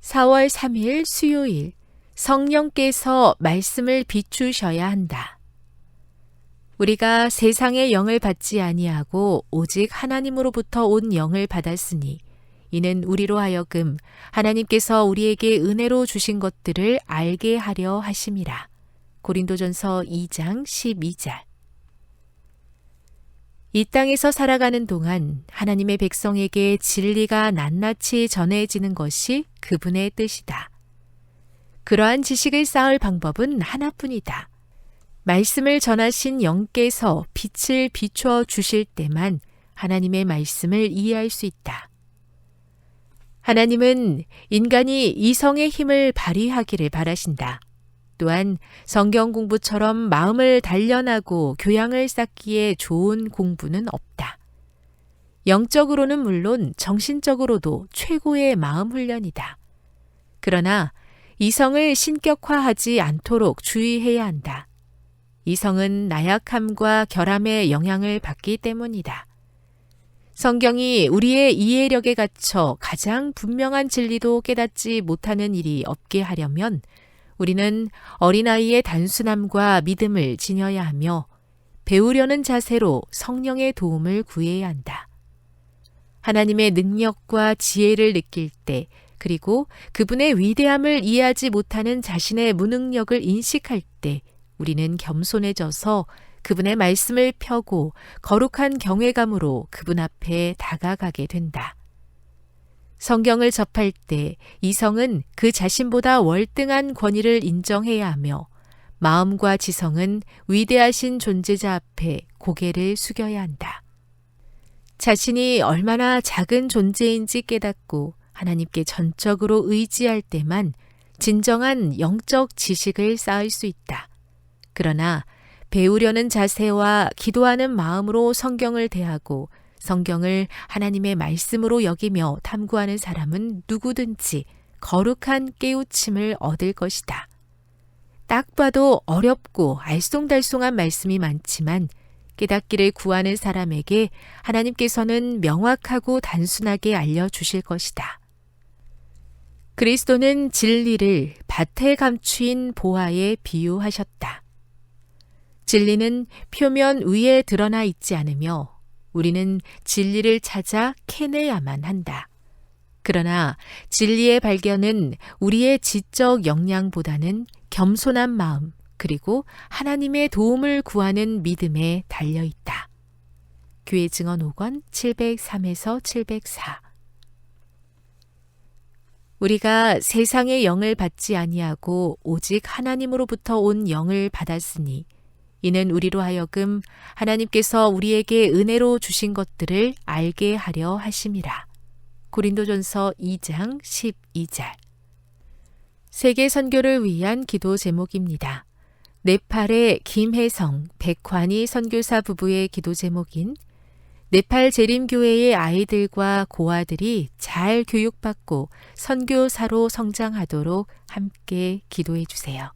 4월 3일 수요일 성령께서 말씀을 비추셔야 한다. 우리가 세상의 영을 받지 아니하고 오직 하나님으로부터 온 영을 받았으니 이는 우리로 하여금 하나님께서 우리에게 은혜로 주신 것들을 알게 하려 하심이라. 고린도전서 2장 12절. 이 땅에서 살아가는 동안 하나님의 백성에게 진리가 낱낱이 전해지는 것이 그분의 뜻이다. 그러한 지식을 쌓을 방법은 하나뿐이다. 말씀을 전하신 영께서 빛을 비추어 주실 때만 하나님의 말씀을 이해할 수 있다. 하나님은 인간이 이성의 힘을 발휘하기를 바라신다. 또한 성경 공부처럼 마음을 단련하고 교양을 쌓기에 좋은 공부는 없다. 영적으로는 물론 정신적으로도 최고의 마음 훈련이다. 그러나 이성을 신격화하지 않도록 주의해야 한다. 이성은 나약함과 결함의 영향을 받기 때문이다. 성경이 우리의 이해력에 갇혀 가장 분명한 진리도 깨닫지 못하는 일이 없게 하려면 우리는 어린아이의 단순함과 믿음을 지녀야 하며 배우려는 자세로 성령의 도움을 구해야 한다. 하나님의 능력과 지혜를 느낄 때 그리고 그분의 위대함을 이해하지 못하는 자신의 무능력을 인식할 때 우리는 겸손해져서 그분의 말씀을 펴고 거룩한 경외감으로 그분 앞에 다가가게 된다. 성경을 접할 때 이성은 그 자신보다 월등한 권위를 인정해야 하며 마음과 지성은 위대하신 존재자 앞에 고개를 숙여야 한다. 자신이 얼마나 작은 존재인지 깨닫고 하나님께 전적으로 의지할 때만 진정한 영적 지식을 쌓을 수 있다. 그러나 배우려는 자세와 기도하는 마음으로 성경을 대하고 성경을 하나님의 말씀으로 여기며 탐구하는 사람은 누구든지 거룩한 깨우침을 얻을 것이다. 딱 봐도 어렵고 알쏭달쏭한 말씀이 많지만 깨닫기를 구하는 사람에게 하나님께서는 명확하고 단순하게 알려주실 것이다. 그리스도는 진리를 밭에 감추인 보화에 비유하셨다. 진리는 표면 위에 드러나 있지 않으며 우리는 진리를 찾아 캐내야만 한다. 그러나 진리의 발견은 우리의 지적 역량보다는 겸손한 마음, 그리고 하나님의 도움을 구하는 믿음에 달려 있다. 교회 증언 5권 703에서 704 우리가 세상의 영을 받지 아니하고 오직 하나님으로부터 온 영을 받았으니 이는 우리로 하여금 하나님께서 우리에게 은혜로 주신 것들을 알게 하려 하심이라. 고린도전서 2장 12절. 세계 선교를 위한 기도 제목입니다. 네팔의 김혜성, 백환희 선교사 부부의 기도 제목인 네팔 재림교회의 아이들과 고아들이 잘 교육받고 선교사로 성장하도록 함께 기도해 주세요.